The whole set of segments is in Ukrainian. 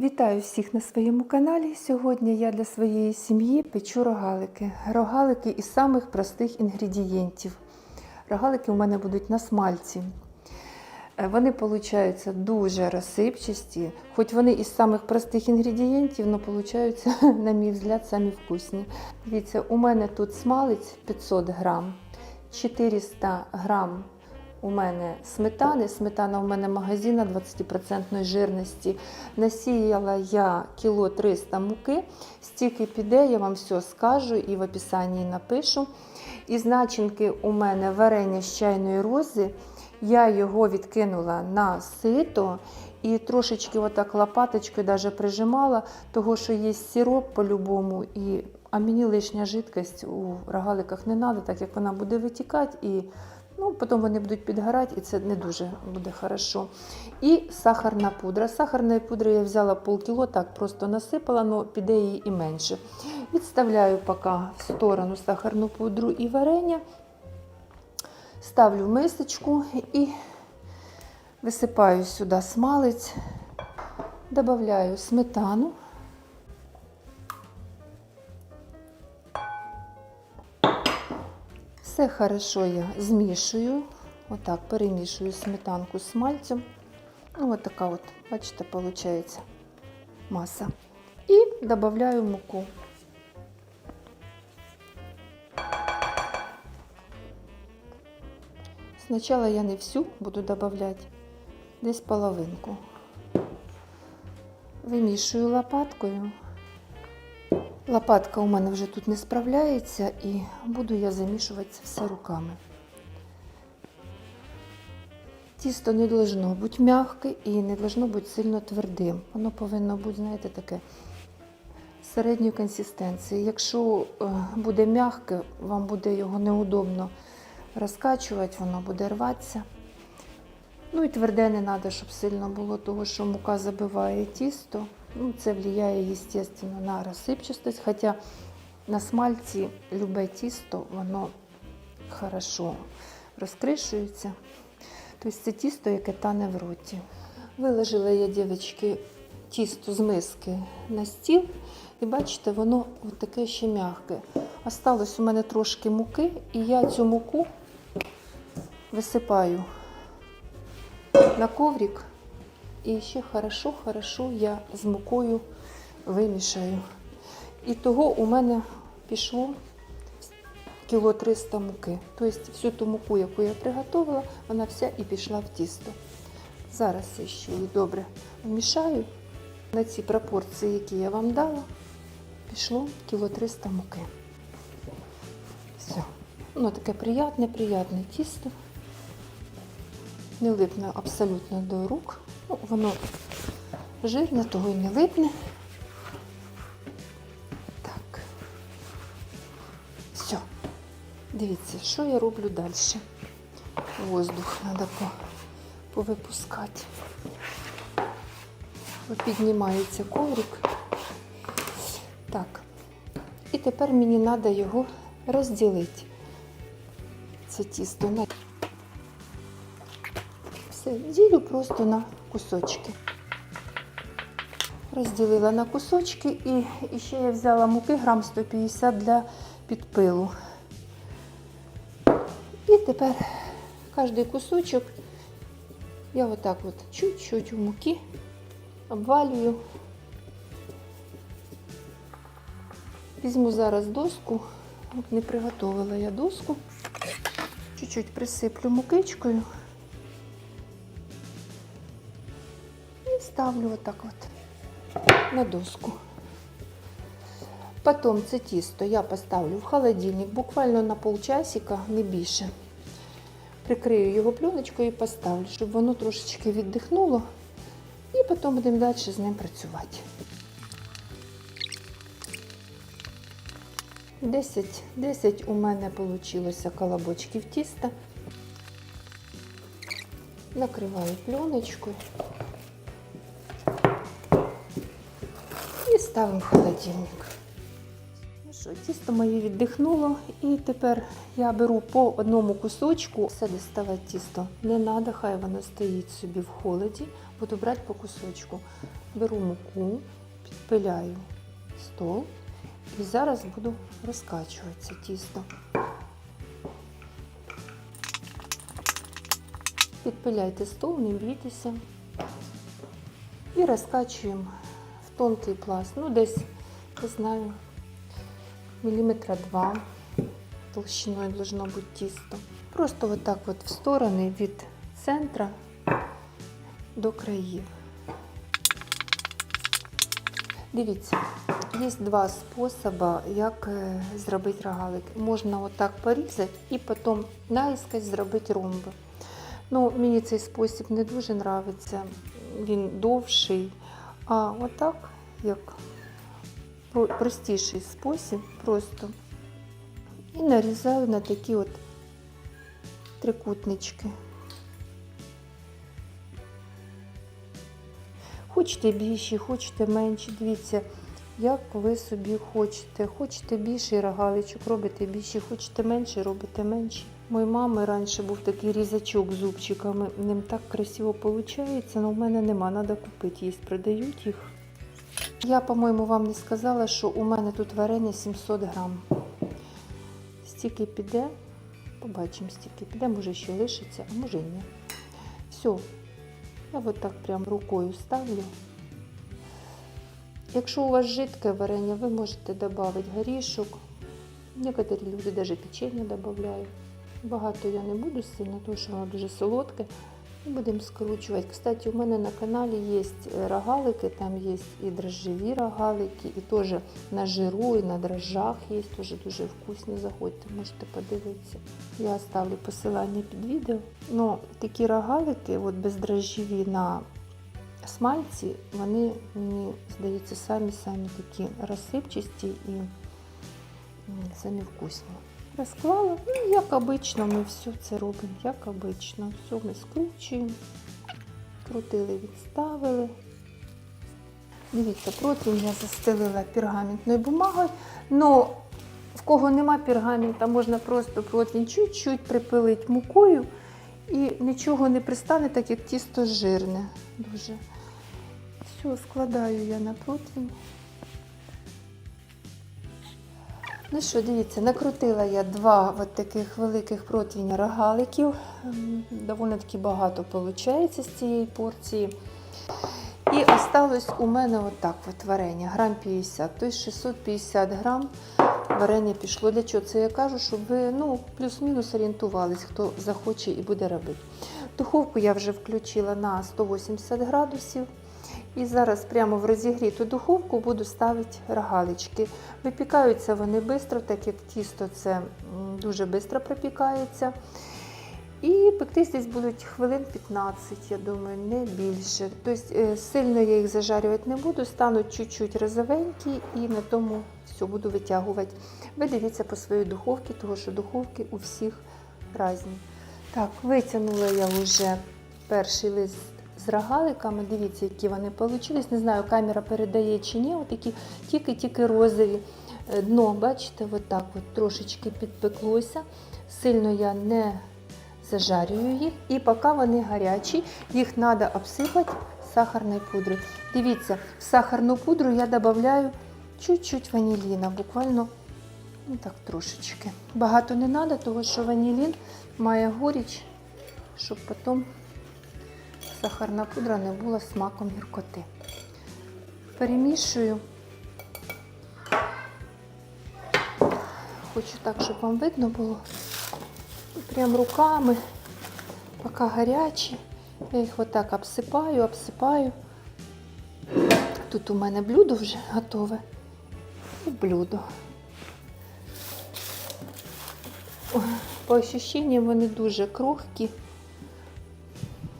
Вітаю всіх на своєму каналі. Сьогодні я для своєї сім'ї печу рогалики. Рогалики із самих простих інгредієнтів. Рогалики у мене будуть на смальці. Е, Вони получаються дуже розсипчасті, хоч вони із самих простих інгредієнтів, але получаються, на мій взгляд, самі вкусні. Дивіться, у мене тут смалець 500 грам, 400 грам у мене сметани. Сметана у мене магазина 20% жирності. Насіяла я кіло 300 муки. Стільки піде, я вам все скажу і в описанні напишу. Із начинки у мене варення з чайної рози. Я його відкинула на сито і трошечки отак лопаточкою даже прижимала, того що є сироп по-любому, і, а мені лишня жидкость у рогаликах не треба, так як вона буде витікати. І Ну, потім вони будуть підгорати, і це не дуже буде хорошо. І сахарна пудра. Сахарної пудри я взяла полкіло, так просто насипала, але піде її і менше. Відставляю поки в сторону сахарну пудру і варення. Ставлю в мисочку і висипаю сюди смалець, додаю сметану. Все хорошо я змішую. Отак перемішую сметанку з смальцем. Ну, от така от, бачите, виходить маса. І додаю муку. Спочатку я не всю буду додавати, десь половинку. Вимішую лопаткою. Лопатка у мене вже тут не справляється і буду я замішувати це все руками. Тісто не должно бути м'яке і не должно бути сильно твердим. Воно повинно бути, знаєте, таке середньої консистенції. Якщо е, буде м'яке, вам буде його неудобно розкачувати, воно буде рватися. Ну і тверде не треба, щоб сильно було, того що мука забиває тісто. Ну, це впливає, звісно, на розсипчастость. Хоча на смальці любе тісто, воно хорошо розкришується. Тобто це тісто, яке тане в роті. Виложила я, дівчатки, тісто з миски на стіл. І бачите, воно таке ще м'яке. Осталось у мене трошки муки, і я цю муку висипаю на коврик. І ще хорошо-хорошо я з мукою вимішаю. І того у мене пішло кіло 300 муки. Тобто всю ту муку, яку я приготувала, вона вся і пішла в тісто. Зараз я ще її добре вмішаю. На ці пропорції, які я вам дала, пішло кіло 300 муки. Все. Воно таке приятне, приятне тісто. Не липне абсолютно до рук. Ну, воно жирне, того й не липне. Так. Все. Дивіться, що я роблю далі. Воздух треба повипускати. Піднімається коврик. Так. І тепер мені треба його розділити. Це тісто все, ділю просто на кусочки. Розділила на кусочки і, і ще я взяла муки грам 150 для підпилу. І тепер кожний кусочок я отак от чуть-чуть у муки обвалюю. Візьму зараз доску, от не приготувала я доску, чуть-чуть присиплю мукичкою. І ставлю отак от на доску. Потім це тісто я поставлю в холодильник буквально на полчасика, не більше. Прикрию його пленочкою і поставлю, щоб воно трошечки віддихнуло. І потім будемо далі з ним працювати. 10, 10 у мене вийшло колобочків тіста. Накриваю пленочкою. Ставимо в холодильник. Ну що, тісто моє віддихнуло, і тепер я беру по одному кусочку, все доставати тісто. Не треба, хай воно стоїть собі в холоді. Буду брати по кусочку. беру муку, підпиляю стол і зараз буду розкачувати це тісто. Підпиляйте стол, не бійтеся. І розкачуємо тонкий пласт. Ну, десь, не знаю, міліметра два толщиною должно бути тісто. Просто отак от в сторони від центра до країв. Дивіться, є два способи, як е, зробити рогалики. Можна отак порізати і потім наїскось зробити ромби. Ну, мені цей спосіб не дуже подобається, він довший. А отак, як про- простіший спосіб, просто і нарізаю на такі от трикутнички. Хочете більші, хочете менші, дивіться, як ви собі хочете. Хочете більший рогаличок, робите більший, хочете менший, робите менший. Мої мами раніше був такий різачок з зубчиками. Ним так красиво виходить, але в мене нема, треба купити. Є, продають їх. Я, по-моєму, вам не сказала, що у мене тут варення 700 грам. Стільки піде, побачимо, стільки піде, може ще лишиться, а може і ні. Все, я от так прям рукою ставлю. Якщо у вас жидке варення, ви можете додати горішок. Некоторі люди навіть печення додають. Багато я не буду сильно, тому що воно дуже солодке. Будемо скручувати. Кстати, у мене на каналі є рогалики, там є і дрожжеві рогалики, і теж на жиру, і на дрожжах є, теж дуже вкусні. Заходьте, можете подивитися. Я оставлю посилання під відео. Ну, такі рогалики, от бездрожжеві на смальці, вони, мені здається, самі-самі такі розсипчасті і самі вкусні. Розклала, ну, як обично, ми все це робимо, як обично. Все ми скручуємо, крутили, відставили. Дивіться, противень я застелила пергаментною бумагою. Ну, в кого нема пергамента, можна просто противень чуть-чуть припилити мукою і нічого не пристане, так як тісто жирне. Дуже. Все, складаю я на противень. Ну що, дивіться, накрутила я два от таких великих противня рогаликів. Доволі таки багато виходить з цієї порції. І осталось у мене отак от варення, грам 50, тобто 650 грам варення пішло. Для чого це я кажу, щоб ви ну, плюс-мінус орієнтувались, хто захоче і буде робити. Духовку я вже включила на 180 градусів. І зараз прямо в розігріту духовку буду ставити рогалички. Випікаються вони швидко, так як тісто це дуже швидко пропікається. І пектись десь будуть хвилин 15, я думаю, не більше. Тобто е, сильно я їх зажарювати не буду, стануть чуть-чуть розовенькі і на тому все буду витягувати. Ви дивіться по своїй духовці, тому що духовки у всіх різні. Так, витягнула я вже перший лист з рогаликами. Дивіться, які вони вийшли. Не знаю, камера передає чи ні. Отакі тільки-тільки розові. Е, Дно, бачите, отак от трошечки підпеклося. Сильно я не зажарюю їх. І поки вони гарячі, їх треба обсипати сахарною пудрою. Дивіться, в сахарну пудру я додаю чуть-чуть ваніліна, буквально ну, так трошечки. Багато не треба, тому що ванілін має горіч, щоб потім сахарна пудра не була смаком гіркоти. Перемішую. Хочу так, щоб вам видно було. Прям руками, поки гарячі. Я їх отак обсипаю, обсипаю. Тут у мене блюдо вже готове. І блюдо. По ощущенням вони дуже крохкі.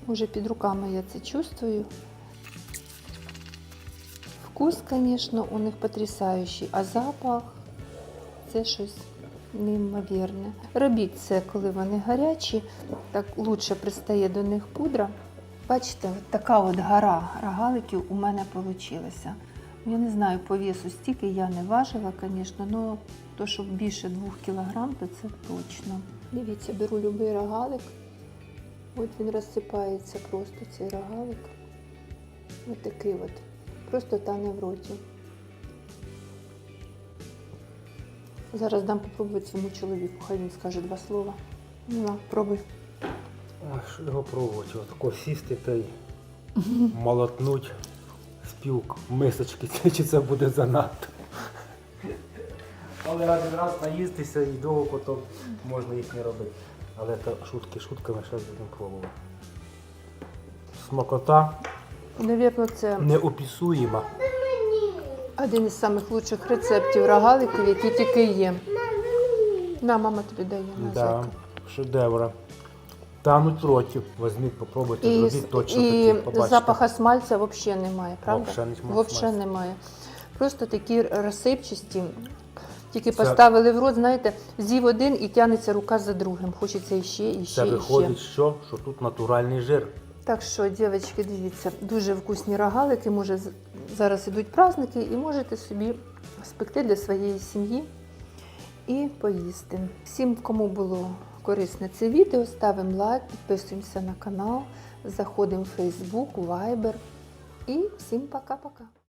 Уже під руками я це чувствую. Вкус, звісно, у них потрясаючий, а запах це щось неймовірне. Робіть це, коли вони гарячі, так лучше пристає до них пудра. Бачите, от така от гора рогаликів у мене вийшла. Я не знаю по весу стільки я не важила, звісно, але то, що більше 2 кг, то це точно. Дивіться, беру будь-який рогалик. От він розсипається просто цей рогалик. Ось такий от Просто тане в роті. Зараз дам попробувати своєму чоловіку, хай він скаже два слова. Ну, на, пробуй. Ой, що його пробувати? Отако сісти та й молотнуть спілку мисочки, чи це буде занадто. Але один раз наїстися і довго потім можна їх не робити. Але це шутки шутками ще будемо пробувати. Смакота Навірно, це неописуєма. один із самих лучших рецептів рогаликів, які тільки є. На, мама тобі дає на Да, зайка. шедевра. Тануть в роті. Візьміть, попробуйте, І, зробіть точно і такі, побачите. запаха смальця взагалі немає, правда? Вообще немає Вообще смальця. немає. Просто такі розсипчасті. Тільки Це- поставили в рот, знаєте, з'їв один і тягнеться рука за другим. Хочеться іще, іще, Це іще. виходить, що? що тут натуральний жир. Так що, дівчатки, дивіться, дуже вкусні рогалики. Може, зараз ідуть праздники, і можете собі спекти для своєї сім'ї і поїсти. Всім, кому було корисне це відео, ставимо лайк, підписуємося на канал, заходимо в Facebook, Viber. І всім пока-пока.